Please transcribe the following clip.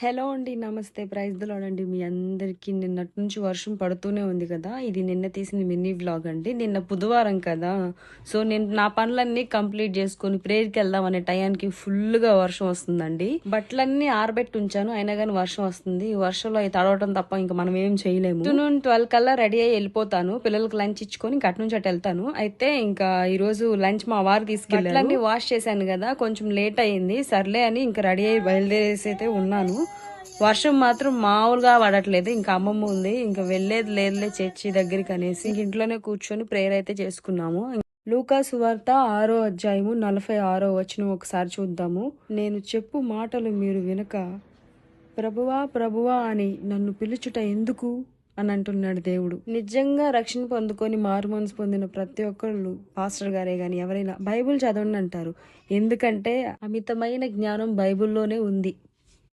Hello అండి. నమస్తే. Praise the అండి. మీ అందరికీ నిన్నటి నుంచి వర్షం పడుతూనే ఉంది కదా! ఇది నిన్న తీసిన మినీ వ్లాగ్ అండి. నిన్న బుధవారం కదా! సో, నేను నా పనులన్నీ కంప్లీట్ చేసుకుని ప్రేయర్కి వెళ్దాం అనే టయానికి ఫుల్‌గా వర్షం వస్తుందండి. బట్టలన్నీ ఆరబెట్టి ఉంచాను. అయినా కానీ వర్షం వస్తుంది. వర్షంలో అయితే తడవటం తప్ప ఇంక మనం ఏం చేయలేము. ఆఫ్టర్‌నూన్ 12 కల్లా రెడీ అయ్యి వెళ్ళిపోతాను పిల్లలకి లంచ్ ఇచ్చుకొని ఇంక అటు నుంచి అటు వెళ్తాను అయితే ఇంకా ఈరోజు లంచ్ మా వారు తీసుకెళ్ళి వాష్ చేశాను కదా! కొంచెం లేట్ అయింది. సర్లే అని ఇంకా రెడీ అయ్యి బయలుదేరేసి అయితే ఉన్నాను. వర్షం మాత్రం మామూలుగా పడట్లేదు. ఇంకా అమ్మమ్మ ఉంది. ఇంక వెళ్ళేది లేదులే చర్చి దగ్గరికి అనేసి ఇంట్లోనే కూర్చొని ప్రేయర్ అయితే చేసుకున్నాము. లూకా సువార్త ఆరో అధ్యాయము నలభై ఆరో వచనం ఒకసారి చూద్దాము. నేను చెప్పు మాటలు మీరు వినక ప్రభువా ప్రభువా అని నన్ను పిలుచుట ఎందుకు అని అంటున్నాడు దేవుడు నిజంగా రక్షణ పొందుకొని మారు మనసు పొందిన ప్రతి ఒక్కళ్ళు పాస్టర్ గారే గాని ఎవరైనా బైబిల్ చదవండి అంటారు ఎందుకంటే అమితమైన జ్ఞానం బైబుల్లోనే ఉంది